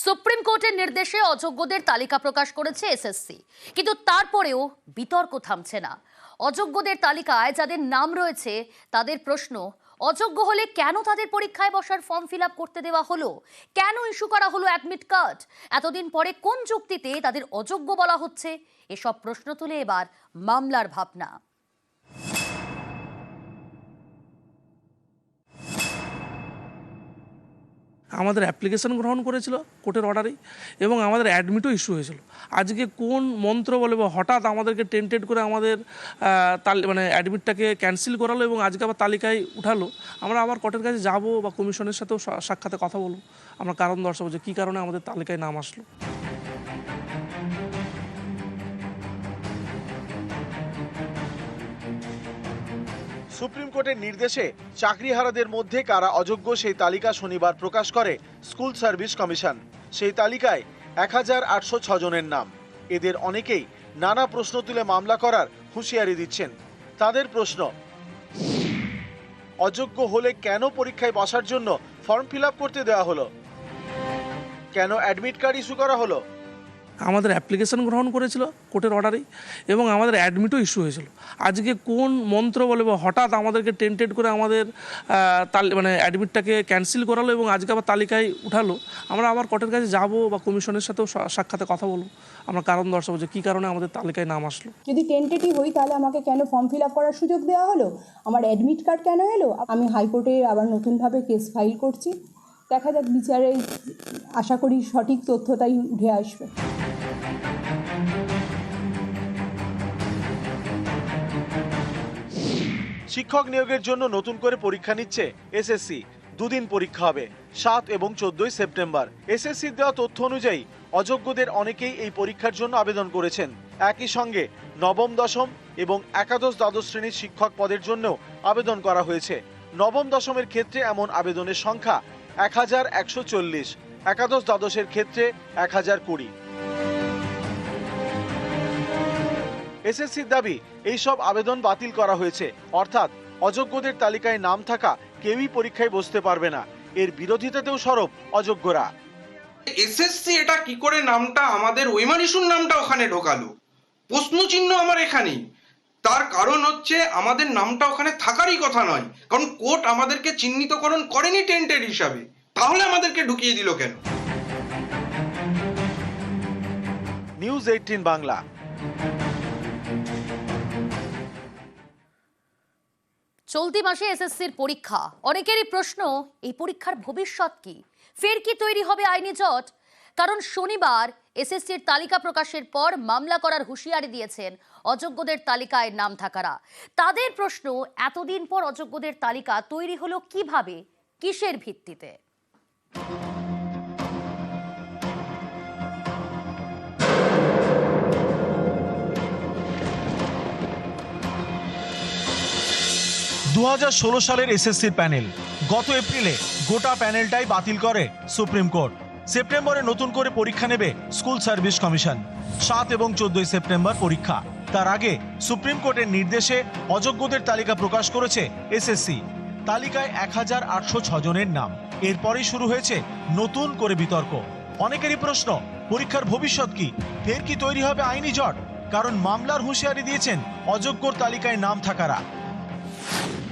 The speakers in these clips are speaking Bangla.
সুপ্রিম কোর্টের নির্দেশে অযোগ্যদের তালিকা প্রকাশ করেছে এসএসসি। কিন্তু তারপরেও বিতর্ক থামছে না। অযোগ্যদের তালিকায় যাদের নাম রয়েছে, তাদের প্রশ্ন, অযোগ্য হলে কেন তাদের পরীক্ষায় বসার ফর্ম ফিল করতে দেওয়া হলো? কেন ইস্যু করা হলো অ্যাডমিট কার্ড? এতদিন পরে কোন যুক্তিতে তাদের অযোগ্য বলা হচ্ছে? এসব প্রশ্ন তুলে এবার মামলার ভাবনা। আমাদের অ্যাপ্লিকেশন গ্রহণ করেছিল কোর্টের অর্ডারেই এবং আমাদের অ্যাডমিটও ইস্যু হয়েছিল। আজকে কোন মন্ত্র বলে বা হঠাৎ আমাদেরকে টেন্টেড করে আমাদের মানে অ্যাডমিটটাকে ক্যান্সেল করালো এবং আজকে আবার তালিকায় উঠালো, আমরা আবার কোর্টের কাছে যাব বা কমিশনের সাথেও সাক্ষাতে কথা বলব। আমরা কারণ দর্শাবো যে কী কারণে আমাদের তালিকায় নাম আসলো। সুপ্রিম কোর্টের নির্দেশে চাকরিহারাদের মধ্যে কারা অযোগ্য সেই তালিকা শনিবার প্রকাশ করে স্কুল সার্ভিস কমিশন। সেই তালিকায় এক হাজার আটশো জনের নাম। এদের অনেকেই নানা প্রশ্ন তুলে মামলা করার হুঁশিয়ারি দিচ্ছেন। তাদের প্রশ্ন, অযোগ্য হলে কেন পরীক্ষায় বসার জন্য ফর্ম ফিল করতে দেওয়া হলো? কেন অ্যাডমিট কার্ড ইস্যু করা হলো? আমাদের অ্যাপ্লিকেশন গ্রহণ করেছিল কোর্টের অর্ডারেই এবং আমাদের অ্যাডমিটও ইস্যু হয়েছিল। আজকে কোন মন্ত্র বলে বা হঠাৎ আমাদেরকে টেন্টেড করে আমাদের মানে অ্যাডমিটটাকে ক্যান্সেল করালো এবং আজকে আবার তালিকায় উঠালো, আমরা আবার কোর্টের কাছে যাব বা কমিশনের সাথেও সাক্ষাতে কথা বলব। আমরা কারণ দর্শাবো যে কী কারণে আমাদের তালিকায় নাম আসলো। যদি টেন্টেটিভ হই তাহলে আমাকে কেন ফর্ম ফিল আপ করার সুযোগ দেওয়া হলো? আমার অ্যাডমিট কার্ড কেন এলো? আমি হাইকোর্টে আবার নতুনভাবে কেস ফাইল করছি। দেখা যাক বিচারে আশা করি সঠিক তথ্যটাই উঠে আসবে। শিক্ষক নিয়োগের জন্য নতুন করে পরীক্ষা নিচ্ছে এসএসসি দুদিন পরীক্ষা হবে, সাত এবং চোদ্দই সেপ্টেম্বর। এসএসসির দেওয়া তথ্য অনুযায়ী, অযোগ্যদের অনেকেই এই পরীক্ষার জন্য আবেদন করেছেন। একই সঙ্গে, নবম, দশম এবং একাদশ, দ্বাদশ শ্রেণির শিক্ষক পদের জন্যও আবেদন করা হয়েছে। নবম, দশমের ক্ষেত্রে এমন আবেদনের সংখ্যা এক হাজার একশো চল্লিশ, একাদশ, দ্বাদশের ক্ষেত্রে এক হাজার কুড়ি। এসএসসির দাবি এইসব আবেদন বাতিল করা হয়েছে। অর্থাৎ অযোগ্যদের তালিকায় নাম থাকা কেউই পরীক্ষায় বসতে পারবে না। এর বিরোধিতাতেও সরব অযোগ্যরা। এসএসসি এটা কি করে নামটা আমাদের ওইমান ইস্যুর নামটা ওখানে ঢোকালো? প্রশ্ন চিহ্ন আমার এখানেই। তার কারণ হচ্ছে আমাদের নামটা ওখানে থাকারই কথা নয়। কারণ কোর্ট আমাদেরকে চিহ্নিতকরণ করেনি টেন্টেড হিসাবে। তাহলে আমাদেরকে ঢুকিয়ে দিল কেন? News Eighteen Bangla. চলতি মাসে এসএসসির পরীক্ষা। অনেকেরই প্রশ্ন, এই পরীক্ষার ভবিষ্যৎ কি? ফের কি তৈরি হবে আইনি জট? কারণ শনিবার এসএসসির তালিকা প্রকাশের পর মামলা করার হুঁশিয়ারি দিয়েছেন অযোগ্যদের তালিকায় নাম থাকারা। তাদের প্রশ্ন, এতদিন পর অযোগ্যদের তালিকা তৈরি হলো কীভাবে? কিসের ভিত্তিতে? ষোলো সালের এসএসসির প্যানেল। গত এপ্রিলে গোটা প্যানেলটাই বাতিল করে সুপ্রিম কোর্ট। সেপ্টেম্বরে নতুন করে পরীক্ষা নেবে স্কুল সার্ভিস কমিশন। সাত এবং চোদ্দই সেপ্টেম্বর পরীক্ষা। তার আগে সুপ্রিম কোর্টের নির্দেশে অযোগ্যদের তালিকা প্রকাশ করেছে এসএসসি। তালিকায় এক হাজার আটশো ছজনের নাম। এরপরই শুরু হয়েছে নতুন করে বিতর্ক। অনেকেরই প্রশ্ন, পরীক্ষার ভবিষ্যৎ কি? ফের কি তৈরি হবে আইনি জট? কারণ মামলার হুঁশিয়ারি দিয়েছেন অযোগ্যর তালিকায় নাম থাকারা।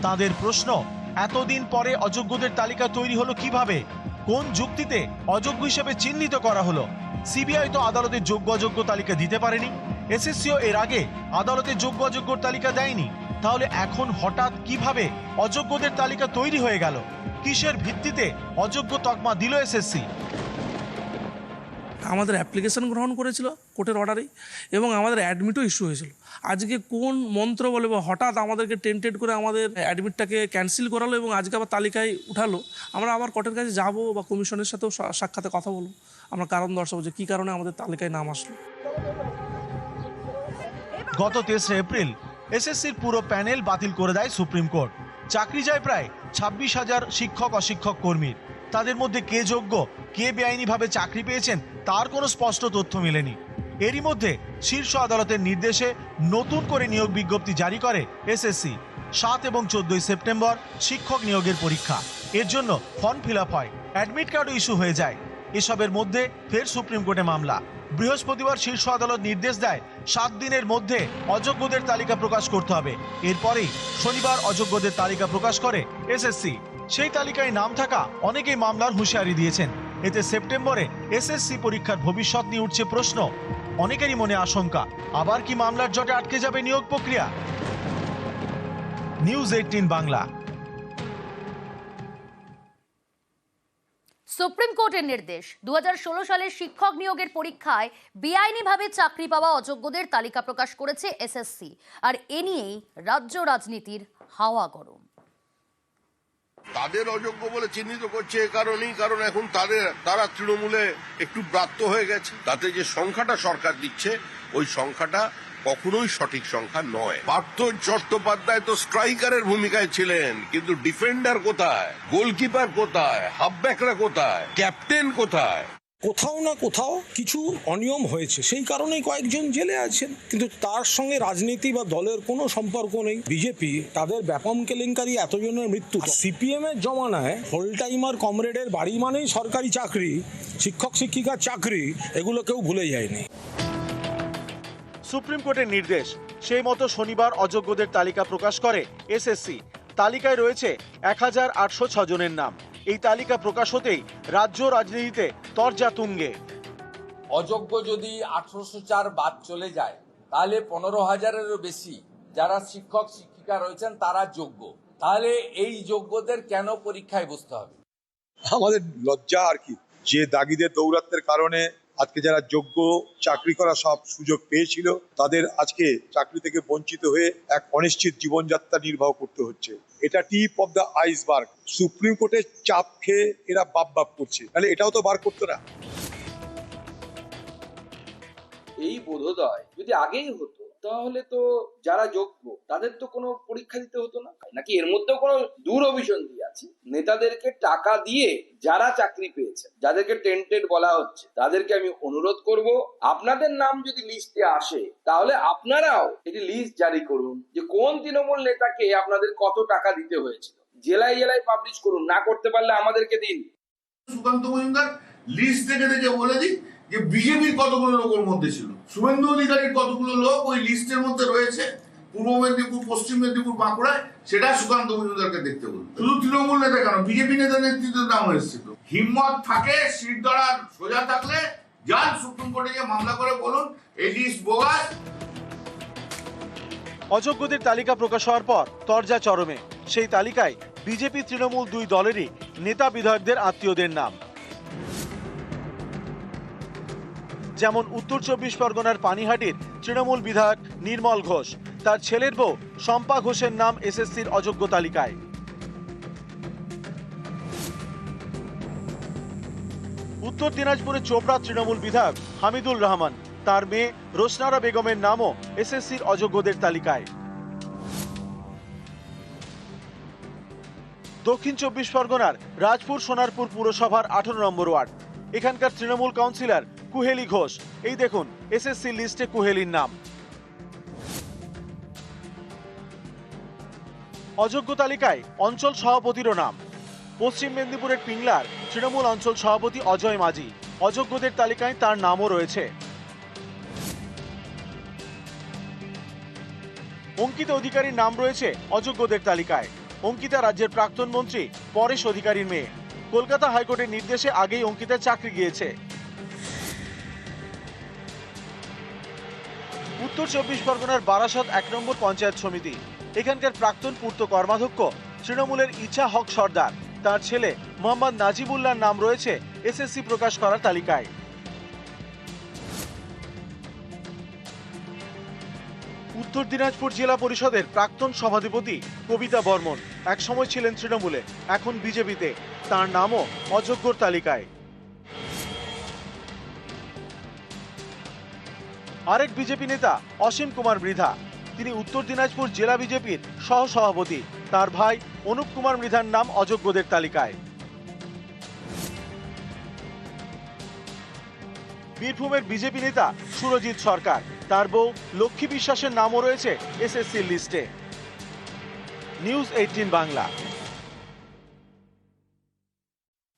তাদের প্রশ্ন, এতদিন পরে অযোগ্যদের তালিকা তৈরি হলো কীভাবে? কোন যুক্তিতে অযোগ্য হিসেবে চিহ্নিত করা হলো? সিবিআই তো আদালতে যোগ্য অযোগ্য তালিকা দিতে পারেনি। এসএসসিও এর আগে আদালতে যোগ্য অযোগ্যর তালিকা দেয়নি। তাহলে এখন হঠাৎ কীভাবে অযোগ্যদের তালিকা তৈরি হয়ে গেল? কিসের ভিত্তিতে অযোগ্য তকমা দিল এসএসসি? আমাদের অ্যাপ্লিকেশন গ্রহণ করেছিল কোর্টের অর্ডারেই এবং আমাদের অ্যাডমিটও ইস্যু হয়েছিল। আজকে কোন মন্ত্র বলে বা হঠাৎ আমাদেরকে টেন্টেড করে আমাদের অ্যাডমিটটাকে ক্যান্সেল করালো এবং আজকে আবার তালিকায় উঠালো, আমরা আবার কোর্টের কাছে যাব বা কমিশনের সাথেও সাক্ষাতে কথা বলব? আমরা কারণ দর্শাবো যে কী কারণে আমাদের তালিকায় নাম আসলো। গত তেসরা এপ্রিল, এসএসসির পুরো প্যানেল বাতিল করে দেয় সুপ্রিম কোর্ট। চাকরি যায় প্রায় ছাব্বিশ হাজার শিক্ষক অশিক্ষক কর্মীর। তাদের মধ্যে কে যোগ্য, কে বেআইনিভাবে চাকরি পেয়েছেন, তার কোনো স্পষ্ট তথ্য মেলেনি। এরই মধ্যে শীর্ষ আদালতের নির্দেশে নতুন করে নিয়োগ বিজ্ঞপ্তি জারি করে এসএসসি সাত এবং চোদ্দই সেপ্টেম্বর শিক্ষক নিয়োগের পরীক্ষা। এর জন্য ফর্ম ফিল হয়, অ্যাডমিট কার্ডও ইস্যু হয়ে যায়। এসবের মধ্যে ফের সুপ্রিম কোর্টে মামলা। বৃহস্পতিবার শীর্ষ আদালত নির্দেশ দেয়, সাত দিনের মধ্যে অযোগ্যদের তালিকা প্রকাশ করতে হবে। এরপরেই শনিবার অযোগ্যদের তালিকা প্রকাশ করে এসএসসি সেই তালিকায় নাম থাকা অনেকেই মামলার হুঁশিয়ারি দিয়েছেন। এতে সেপ্টেম্বরে এসএসসি পরীক্ষার ভবিষ্যৎ নিয়ে উঠছে প্রশ্ন। অনেকেরই মনে আশঙ্কা। আবার কি মামলার জটে আটকে যাবে নিয়োগ প্রক্রিয়া? News Eighteen Bangla. সুপ্রিম কোর্টের নির্দেশ দু হাজার ষোলো সালের শিক্ষক নিয়োগের পরীক্ষায় বেআইনিভাবে চাকরি পাওয়া অযোগ্যদের তালিকা প্রকাশ করেছে এসএসসি। আর এ নিয়েই রাজ্য রাজনীতির হাওয়া গরম। তাদের অযোগ্য বলে চিহ্নিত করছে এ কারণেই, কারণ এখন তাদের, তারা তৃণমূলে একটু ব্রাত্য হয়ে গেছে। তাতে যে সংখ্যাটা সরকার দিচ্ছে, ওই সংখ্যাটা কখনোই সঠিক সংখ্যা নয়। পার্থ চট্টোপাধ্যায় তো স্ট্রাইকারের ভূমিকায় ছিলেন, কিন্তু ডিফেন্ডার কোথায়? গোলকিপার কোথায়? হাফব্যাকরা কোথায়? ক্যাপ্টেন কোথায়? কোথাও না কোথাও কিছু অনিয়ম হয়েছে। সেই কারণেই কয়েকজন জেলে আছেন। কিন্তু তার সঙ্গে রাজনীতি বা দলের কোনো সম্পর্ক নেই। বিজেপি তাদের ব্যাপম কেলেঙ্কারি এতজনের মৃত্যু। সিপিএম এর জমানায় হোল টাইমার কমরেডের বাড়ি মানেই সরকারি চাকরি শিক্ষক শিক্ষিকার চাকরি এগুলো কেউ ভুলে যায়নি। সুপ্রিম কোর্টের নির্দেশ সেই মতো শনিবার অযোগ্যদের তালিকা প্রকাশ করে এসএসসি। তালিকায় রয়েছে এক হাজার আটশো জনের নাম। এই তালিকা প্রকাশ হতেই রাজ্য রাজনীতিতে তরজা তুঙ্গে। অযোগ্য যদি আঠারোশো চার বাদ চলে যায় তাহলে পনেরো হাজারেরও বেশি যারা শিক্ষক শিক্ষিকা রয়েছেন তারা যোগ্য। তাহলে এই যোগ্যদের কেন পরীক্ষায় বসতে হবে? আমাদের লজ্জা আর কি? যে দাগিদের দৌরাত্মের কারণে আজকে যারা যোগ্য চাকরি করা সব সুযোগ পেয়েছিল, তাদের আজকে চাকরি থেকে বঞ্চিত হয়ে এক অনিশ্চিত জীবনযাত্রা নির্বাহ করতে হচ্ছে। এটা tip of the iceberg. Supreme কোর্টের চাপ খেয়ে এরা বাপ বাপ করছে। তাহলে এটাও তো বার করতো না। এই বোধোদয় যদি আগেই হতো তাহলে তো যারা যোগ্য, তাদের তো কোনো পরীক্ষা দিতে হতো না? নাকি এর মধ্যেও কোনো দূর অভিসন্ধি আছে? নেতাদেরকে টাকা দিয়ে যারা চাকরি পেয়েছে, যাদেরকে টেন্টেড বলা হচ্ছে, তাদেরকে আমি অনুরোধ করব, আপনাদের নাম যদি লিস্টে আসে, তাহলে আপনারাও একটি লিস্ট জারি করুন যে কোন তৃণমূল নেতাকে আপনাদের কত টাকা দিতে হয়েছিল। জেলায় জেলায় পাবলিশ করুন, না করতে পারলে আমাদেরকে দিন। সুকান্ত মজুমদার, লিস্ট দেখে দেখে বলে দিই যে বিজেপির কতগুলো লোকের মধ্যে ছিল? শুভেন্দু অধিকারীর কতগুলো লোক ওই লিস্টের মধ্যে রয়েছে? পূর্ব মেদিনীপুর, পশ্চিম মেদিনীপুর, বাঁকুড়ায়? সেটা সুকান্ত মজুমদারকে দেখতে বলুন। শুধু তৃণমূল নেতা কেন? বিজেপি নেতা নেতৃত্বের নাম এসেছিল। হিম্মত থাকে সিট ধরার সোজা থাকলে যান, সুপ্রিম কোর্টে গিয়ে মামলা করে বলুন। এই লিস্ট বোগাস অযোগ্যদের তালিকা প্রকাশ হওয়ার পর তরজা চরমে। সেই তালিকায় বিজেপি তৃণমূল দুই দলেরই নেতা বিধায়কদের আত্মীয়দের নাম। যেমন উত্তর চব্বিশ পরগনার পানিহাটির তৃণমূল বিধায়ক নির্মল ঘোষ, তার ছেলের বউ শম্পা ঘোষের নাম এসএসসির অযোগ্য তালিকায়। উত্তর দিনাজপুরের চোপড়া তৃণমূল বিধায়ক হামিদুল রহমান, তার মেয়ে রোশনারা বেগমের নামও এসএসসির অযোগ্যদের তালিকায়। দক্ষিণ চব্বিশ পরগনার রাজপুর সোনারপুর পুরসভার আঠারো নম্বর ওয়ার্ড। এখানকার তৃণমূল কাউন্সিলর কুহেলি ঘোষ। এই দেখুন এসএসসি লিস্টে কুহেলির নাম। অযোগ্য তালিকায় অঞ্চল সভাপতিরও নাম। পশ্চিম মেদিনীপুরের পিংলার তৃণমূল অঞ্চল সভাপতি অজয় মাঝি। অযোগ্যদের তালিকায় তার নামও রয়েছে। অঙ্কিতা অধিকারীর নাম রয়েছে অযোগ্যদের তালিকায়। অঙ্কিতা রাজ্যের প্রাক্তন মন্ত্রী, পরেশ অধিকারীর মেয়ে। কলকাতা হাইকোর্টের নির্দেশে আগেই অঙ্কিতার চাকরি গিয়েছে। উত্তর চব্বিশ পরগনার বারাসত এক নম্বর পঞ্চায়েত সমিতি। এখানকার প্রাক্তন পূর্ত কর্মাধ্যক্ষ তৃণমূলের ইচ্ছা হক সর্দার। তার ছেলে মোহাম্মদ নাজিবুল্লাহর নাম রয়েছে এসএসসি প্রকাশ করার তালিকায়। উত্তর দিনাজপুর জেলা পরিষদের প্রাক্তন সভাধিপতি কবিতা বর্মন। একসময় ছিলেন তৃণমূলে, এখন বিজেপিতে। তার নামও অযোগ্যর তালিকায়। আরেক বিজেপি নেতা অসীম কুমার মৃধা। তিনি উত্তর দিনাজপুর জেলা বিজেপির সহ সভাপতি তার ভাই অনুপ কুমার মৃধার নাম অযোগ্যদের তালিকায়। বীরভূমের বিজেপি নেতা সুরজিৎ সরকার। তার বউ লক্ষ্মী বিশ্বাসের নামও রয়েছে এসএসসির লিস্টে। News Eighteen Bangla.